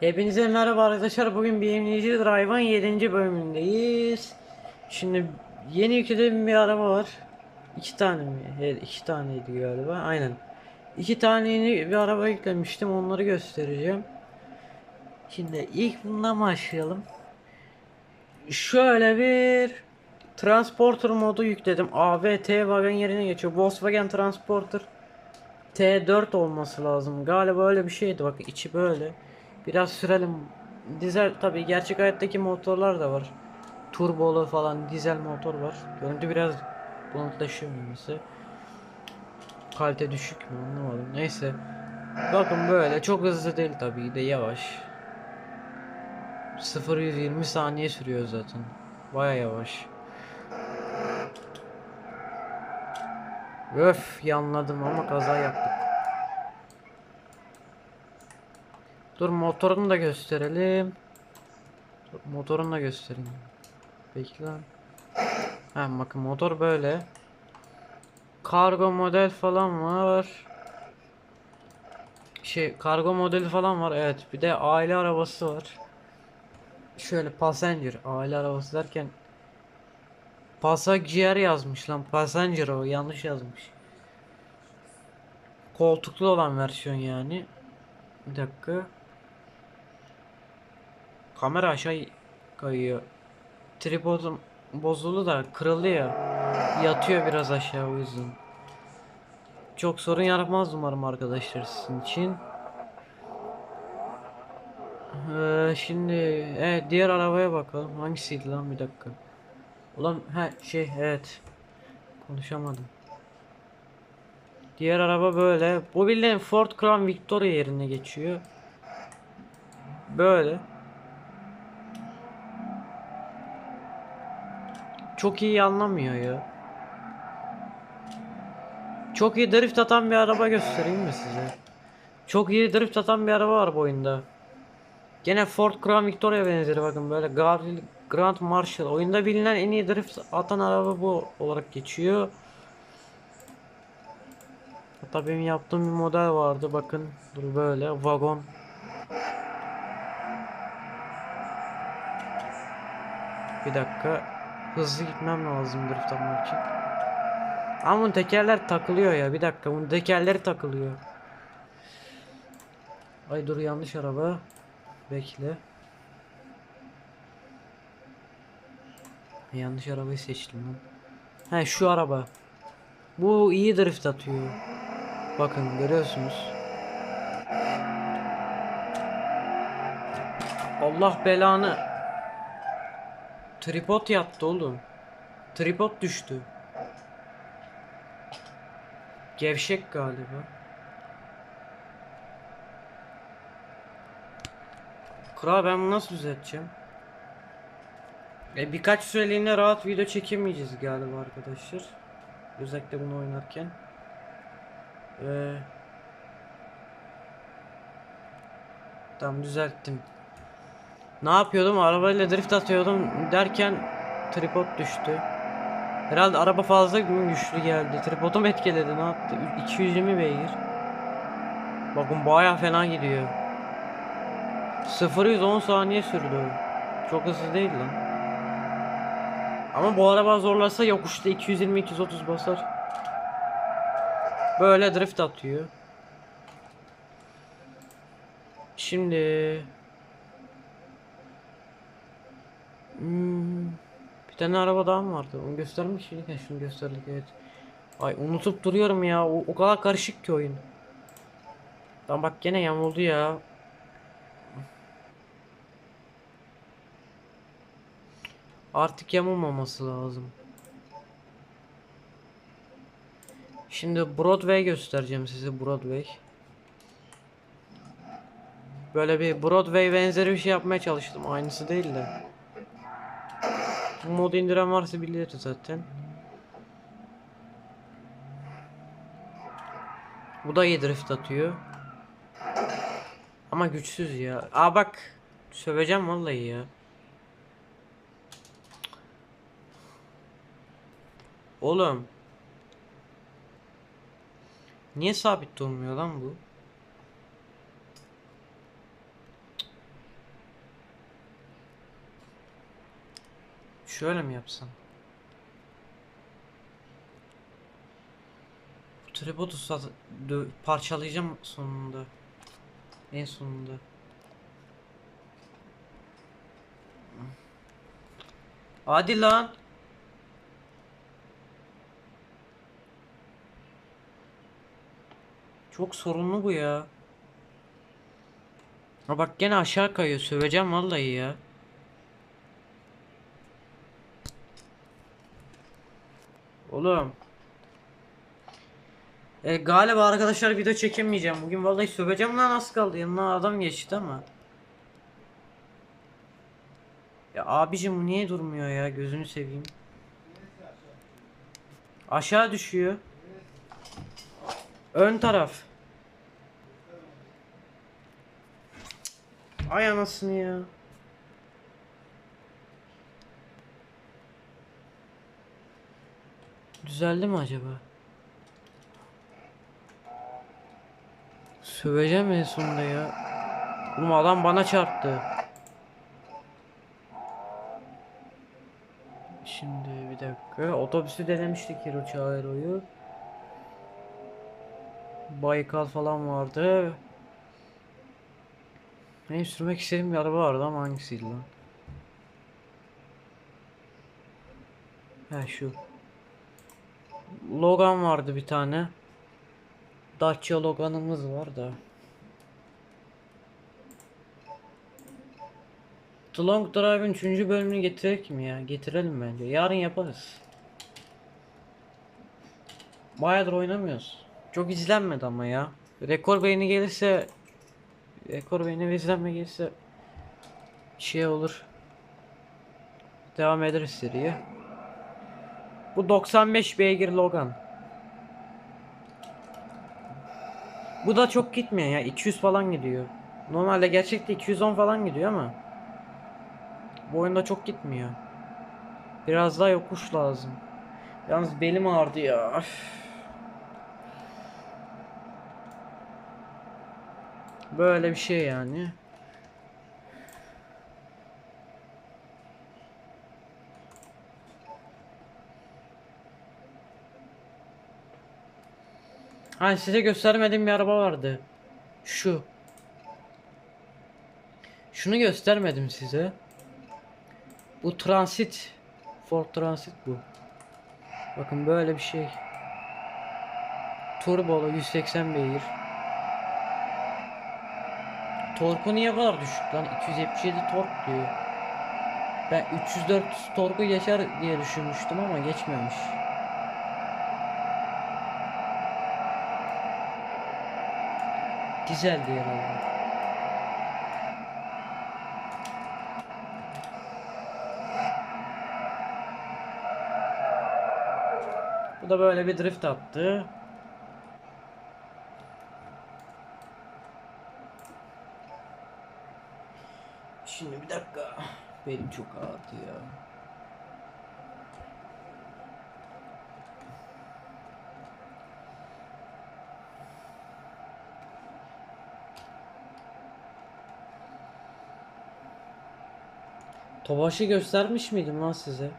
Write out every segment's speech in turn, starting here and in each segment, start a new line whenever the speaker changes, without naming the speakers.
Hepinize merhaba arkadaşlar. Bugün BMW'ci Drive'ın 7. bölümündeyiz. Şimdi yeni yüklediğim bir araba var. İki tane mi? Evet iki taneydi galiba. Aynen. İki tane yeni bir araba yüklemiştim. Onları göstereceğim. Şimdi ilk bundan başlayalım. Şöyle bir Transporter modu yükledim. AB T-Wagon yerine geçiyor. Volkswagen Transporter T4 olması lazım. Galiba öyle bir şeydi. Bak içi böyle. Biraz sürelim. Dizel tabi gerçek hayattaki motorlar da var. Turbolu falan dizel motor var. Görüntü biraz bulutlaşıyor mesela. Kalite düşük mü anlamadım. Neyse. Bakın böyle çok hızlı değil tabii de yavaş. 0-120 saniye sürüyor zaten. Baya yavaş. Öf yanladım ama kaza yaptık. Dur motorunu da gösterelim. Dur, motorunu da göstereyim. Bekle. Ha bakın motor böyle. Kargo model falan var. Şey kargo modeli falan var evet. Bir de aile arabası var. Şöyle passenger aile arabası derken Passagier yazmış lan. Passenger o yanlış yazmış. Koltuklu olan versiyon yani. Bir dakika. Kamera aşağı kayıyor. Tripodum bozuldu da kırıldı ya. Yatıyor biraz aşağı o yüzden. Çok sorun yaratmaz umarım arkadaşlar sizin için. Ee, şimdi evet diğer arabaya bakalım. Hangisiydi lan bir dakika. Ulan ha şey evet. Konuşamadım. Diğer araba böyle. Bu bildiğin Ford Crown Victoria yerine geçiyor. Böyle. Çok iyi anlamıyor ya. Çok iyi drift atan bir araba göstereyim mi size? Çok iyi drift atan bir araba var bu oyunda. Gene Ford Crown Victoria benzeri bakın böyle Grand Marshal. Oyunda bilinen en iyi drift atan araba bu olarak geçiyor. Hatta benim yaptığım bir model vardı bakın. Dur böyle vagon. Bir dakika. Hızlı gitmem lazım drift atmak için. Ama bunun tekerler takılıyor ya. Bir dakika bunun tekerleri takılıyor. Ay dur yanlış araba. Bekle. Yanlış arabayı seçtim lan. He şu araba. Bu iyi drift atıyor. Bakın görüyorsunuz. Allah belanı. Tripod yattı oğlum. Tripod düştü. Gevşek galiba. Kral ben bunu nasıl düzelteceğim? E, birkaç süreliğine rahat video çekemeyeceğiz galiba arkadaşlar. Özellikle bunu oynarken. Ee, tamam düzelttim. Ne yapıyordum? Arabayla drift atıyordum derken tripod düştü. Herhalde araba fazla güçlü geldi. Tripodum etkiledi. Ne yaptı? 220 beygir. Bakın baya fena gidiyor. 0-110 saniye sürdü. Çok hızlı değil lan. Ama bu araba zorlasa yokuşta 220-230 basar. Böyle drift atıyor. Şimdi Hmm, bir tane araba daha mı vardı? Onu göstermiş miydik? Şunu gösterdik evet. Ay unutup duruyorum ya. O, o kadar karışık ki oyun. Lan bak gene yamuldu ya. Artık yamulmaması lazım. Şimdi Broadway göstereceğim size Broadway. Böyle bir Broadway benzeri bir şey yapmaya çalıştım. Aynısı değil de. Bu modu indiren varsa bilir zaten. Bu da iyi drift atıyor. Ama güçsüz ya. Aa bak. Söveceğim vallahi ya. Oğlum. Niye sabit durmuyor lan bu? Şöyle mi yapsam? Bu dö- parçalayacağım sonunda. En sonunda. Hadi lan. Çok sorunlu bu ya. Ha bak gene aşağı kayıyor. Söveceğim vallahi ya. Oğlum. E, galiba arkadaşlar video çekemeyeceğim. Bugün vallahi söveceğim lan az kaldı. Yanına adam geçti ama. Ya abicim bu niye durmuyor ya? Gözünü seveyim. Aşağı düşüyor. Ön taraf. Ay anasını ya. Düzeldi mi acaba? Söveceğim en sonunda ya. Oğlum adam bana çarptı. Şimdi bir dakika. Otobüsü denemiştik Hero Çağrı'yı. Baykal falan vardı. Benim sürmek istediğim bir araba vardı ama hangisiydi lan? He şu. Logan vardı bir tane. Dacia Logan'ımız var da. The Long Drive'ın 3. bölümünü getirek mi ya? Getirelim bence. Yarın yaparız. Bayağıdır oynamıyoruz. Çok izlenmedi ama ya. Rekor beğeni gelirse rekor beğeni ve izlenme gelirse şey olur. Devam ederiz seriye. Bu 95 beygir Logan. Bu da çok gitmiyor ya. 200 falan gidiyor. Normalde gerçekte 210 falan gidiyor ama bu oyunda çok gitmiyor. Biraz daha yokuş lazım. Yalnız belim ağrıdı ya. Böyle bir şey yani. Ha size göstermediğim bir araba vardı. Şu. Şunu göstermedim size. Bu Transit. Ford Transit bu. Bakın böyle bir şey. Turbolu 180 beygir. Torku niye kadar düşük lan? 277 tork diyor. Ben 300-400 torku geçer diye düşünmüştüm ama geçmemiş. Diye herhalde. Bu da böyle bir drift attı. Şimdi bir dakika. Benim çok ağrıdı ya. Tobaş'ı göstermiş miydim lan size?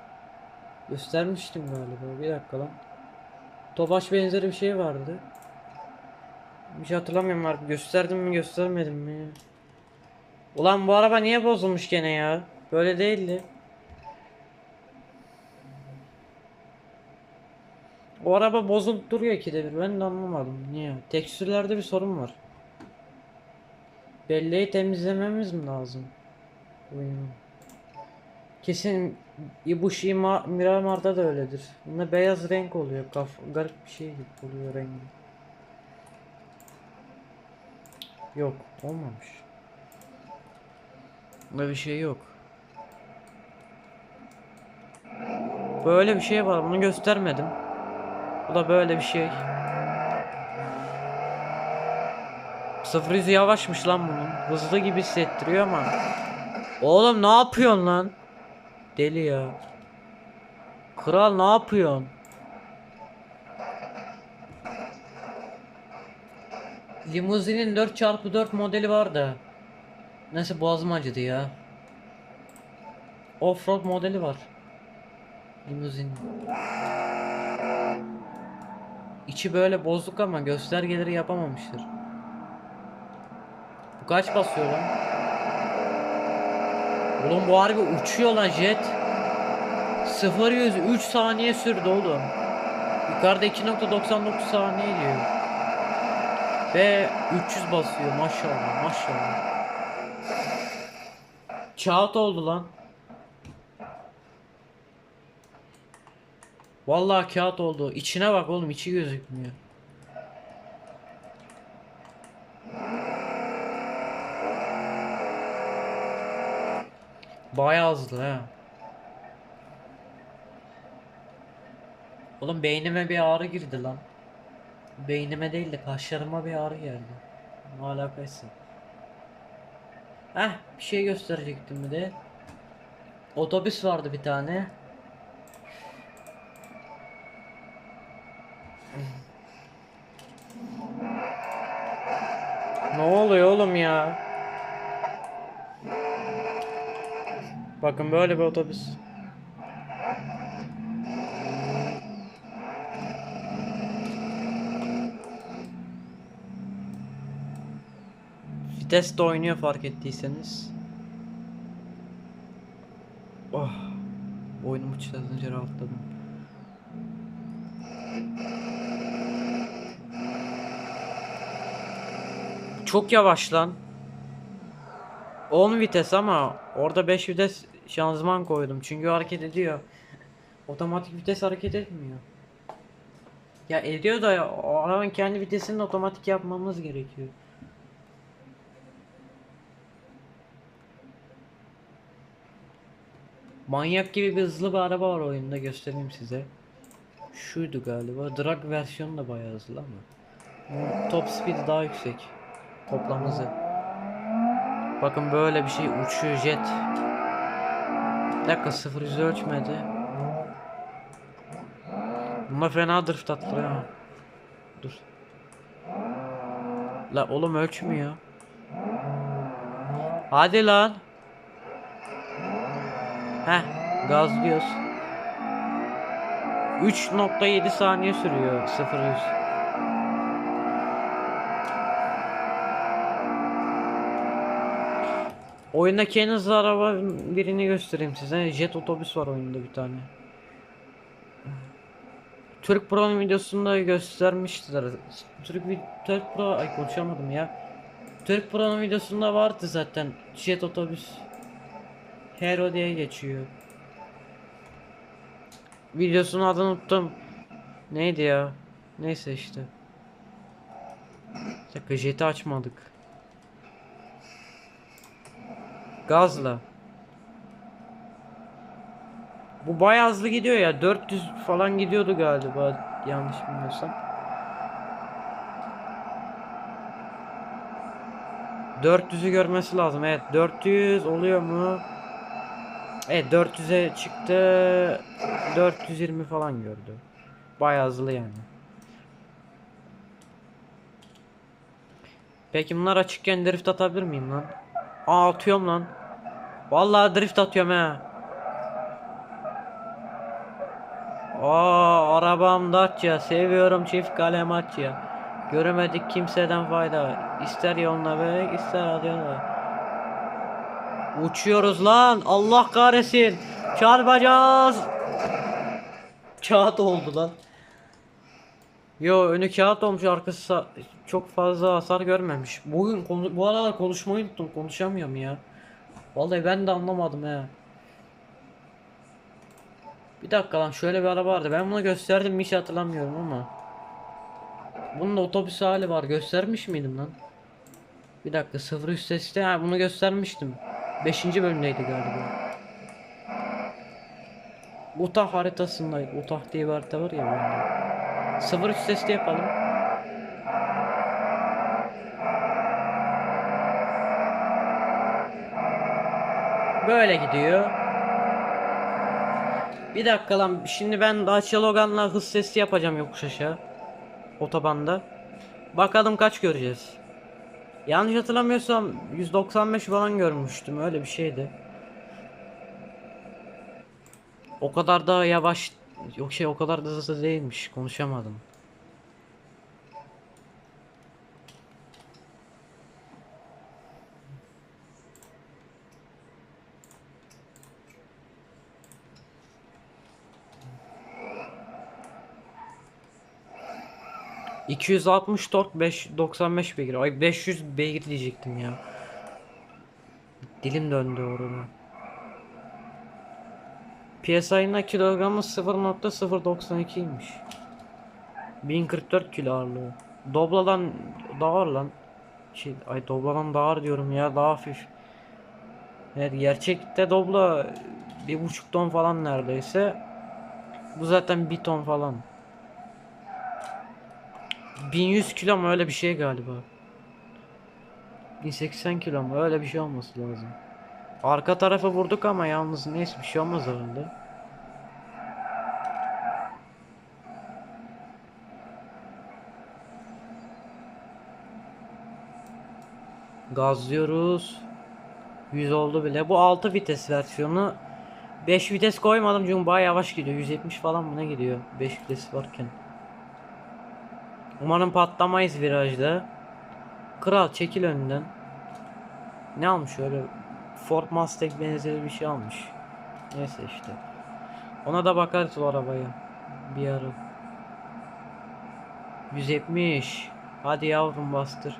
Göstermiştim galiba. Bir dakika lan. Tobaş benzeri bir şey vardı. Bir şey hatırlamıyorum artık. Gösterdim mi göstermedim mi? Ulan bu araba niye bozulmuş gene ya? Böyle değildi. O araba bozulup duruyor ikide bir. Ben de anlamadım. Niye? Tekstürlerde bir sorun var. Belleği temizlememiz mi lazım? Oyunun. Kesin Ibushi Ma- Miramar'da da öyledir. Bunda beyaz renk oluyor. Kaf garip bir şey gibi oluyor rengi. Yok, olmamış. Böyle bir şey yok. Böyle bir şey var. Bunu göstermedim. Bu da böyle bir şey. Sıfır yüzü yavaşmış lan bunun. Hızlı gibi hissettiriyor ama. Oğlum ne yapıyorsun lan? Deli ya. Kral ne yapıyorsun? Limuzinin 4x4 modeli var da. Nasıl boğazım acıdı ya. Offroad modeli var. Limuzin. İçi böyle bozuk ama göstergeleri yapamamıştır. Bu kaç basıyor lan? Oğlum bu harbi uçuyor lan jet. 0 100 3 saniye sürdü oğlum. Yukarıda 2.99 saniye diyor. Ve 300 basıyor maşallah maşallah. Kağıt oldu lan. Vallahi kağıt oldu. İçine bak oğlum içi gözükmüyor. Bayağı hızlı ha. Oğlum beynime bir ağrı girdi lan. Beynime değil de kaşlarıma bir ağrı geldi. Ne alakası? Heh bir şey gösterecektim bir de. Otobüs vardı bir tane. Ne oluyor oğlum ya? Bakın böyle bir otobüs. Vites de oynuyor fark ettiyseniz. Oh. Boynumu çözünce rahatladım. Çok yavaş lan. 10 vites ama orada 5 vites şanzıman koydum. Çünkü hareket ediyor. Otomatik vites hareket etmiyor. Ya ediyor da ya, o arabanın kendi vitesini otomatik yapmamız gerekiyor. Manyak gibi bir hızlı bir araba var oyunda göstereyim size. Şuydu galiba. Drag versiyonu da bayağı hızlı ama. Top speed daha yüksek. Toplam hızı. Bakın böyle bir şey uçuyor jet. Bir dakika 0 yüzü ölçmedi. Bunda fena drift attırıyor ha. Dur. La oğlum ölçmüyor. Hadi lan. Heh gazlıyoruz. 3.7 saniye sürüyor 0 100. Oyundaki en hızlı araba birini göstereyim size. Jet otobüs var oyunda bir tane. Türk Pro'nun videosunda göstermiştiler. Türk, Türk Pro ay konuşamadım ya. Türk Pro'nun videosunda vardı zaten. Jet otobüs. Hero diye geçiyor. Videosunun adını unuttum. Neydi ya? Neyse işte. Bir dakika jeti açmadık. Gazla. Bu bayağı hızlı gidiyor ya. 400 falan gidiyordu galiba. Yanlış bilmiyorsam. 400'ü görmesi lazım. Evet 400 oluyor mu? Evet 400'e çıktı. 420 falan gördü. Bayağı hızlı yani. Peki bunlar açıkken drift atabilir miyim lan? Aa atıyorum lan. Vallahi drift atıyorum ha. Aa arabam Dacia seviyorum çift kalem Dacia. Göremedik kimseden fayda. İster yoluna be ister adıyona. Uçuyoruz lan Allah kahretsin. Çarpacağız. Kağıt oldu lan. Yo önü kağıt olmuş arkası çok fazla hasar görmemiş. Bugün bu aralar konuşmayı unuttum konuşamıyorum ya. Vallahi ben de anlamadım he. Bir dakika lan şöyle bir araba vardı. Ben bunu gösterdim mi hiç hatırlamıyorum ama. Bunun da otobüs hali var. Göstermiş miydim lan? Bir dakika sıfır üst seste ha bunu göstermiştim. 5. bölümdeydi galiba. Utah haritasındaydı. Utah diye bir harita var ya bende. Sıfır üst seste yapalım. Böyle gidiyor. Bir dakika lan şimdi ben Dacia Logan'la hız sesi yapacağım yokuş aşağı. Otobanda. Bakalım kaç göreceğiz. Yanlış hatırlamıyorsam 195 falan görmüştüm öyle bir şeydi. O kadar da yavaş yok şey o kadar da hızlı değilmiş. Konuşamadım. ...260 tork 5 95 beygir. Ay 500 beygir diyecektim ya. Dilim döndü orada. PSI'nin kilogramı 0.092'ymiş. 1044 kilo ağırlığı. Dobladan daha ağır lan. Şey, ay Dobladan daha ağır diyorum ya daha hafif. Evet gerçekte Dobla bir buçuk ton falan neredeyse. Bu zaten bir ton falan. 1100 kilo mu öyle bir şey galiba. 1080 kilo mu öyle bir şey olması lazım. Arka tarafı vurduk ama yalnız neyse bir şey olmaz herhalde. Gazlıyoruz. 100 oldu bile. Bu 6 vites versiyonu. 5 vites koymadım çünkü bayağı yavaş gidiyor. 170 falan mı ne gidiyor? 5 vites varken. Umarım patlamayız virajda. Kral çekil önünden. Ne almış öyle? Ford Mustang benzeri bir şey almış. Neyse işte. Ona da bakarız o arabaya. Bir ara. 170. Hadi yavrum bastır.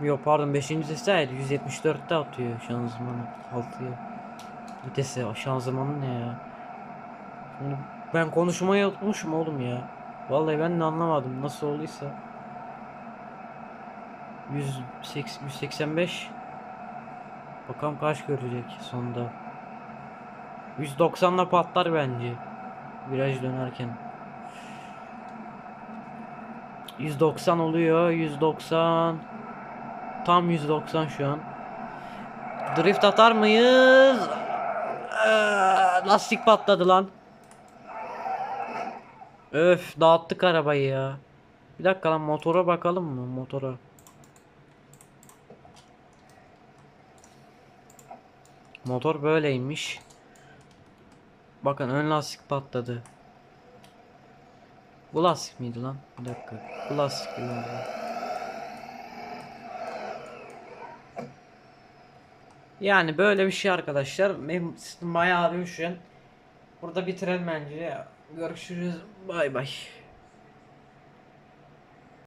Yok pardon 5. vitesteydi 174'te atıyor şanzımanı 6'ya. Vitesi şanzımanı ne ya? Bunu ben konuşmayı unutmuşum oğlum ya. Vallahi ben de anlamadım nasıl olduysa. 180, 185 Bakalım kaç görecek sonunda. 190'la patlar bence. Viraj dönerken. 190 oluyor. 190. Tam 190 şu an. Drift atar mıyız? Ee, lastik patladı lan. Öf dağıttık arabayı ya. Bir dakika lan motora bakalım mı motora? Motor böyleymiş. Bakın ön lastik patladı. Bu lastik miydi lan? Bir dakika. Bu lastik değil lan. Yani böyle bir şey arkadaşlar. Benim bayağı ağrıyor. Burada bitirelim bence. Görüşürüz. Bay bay.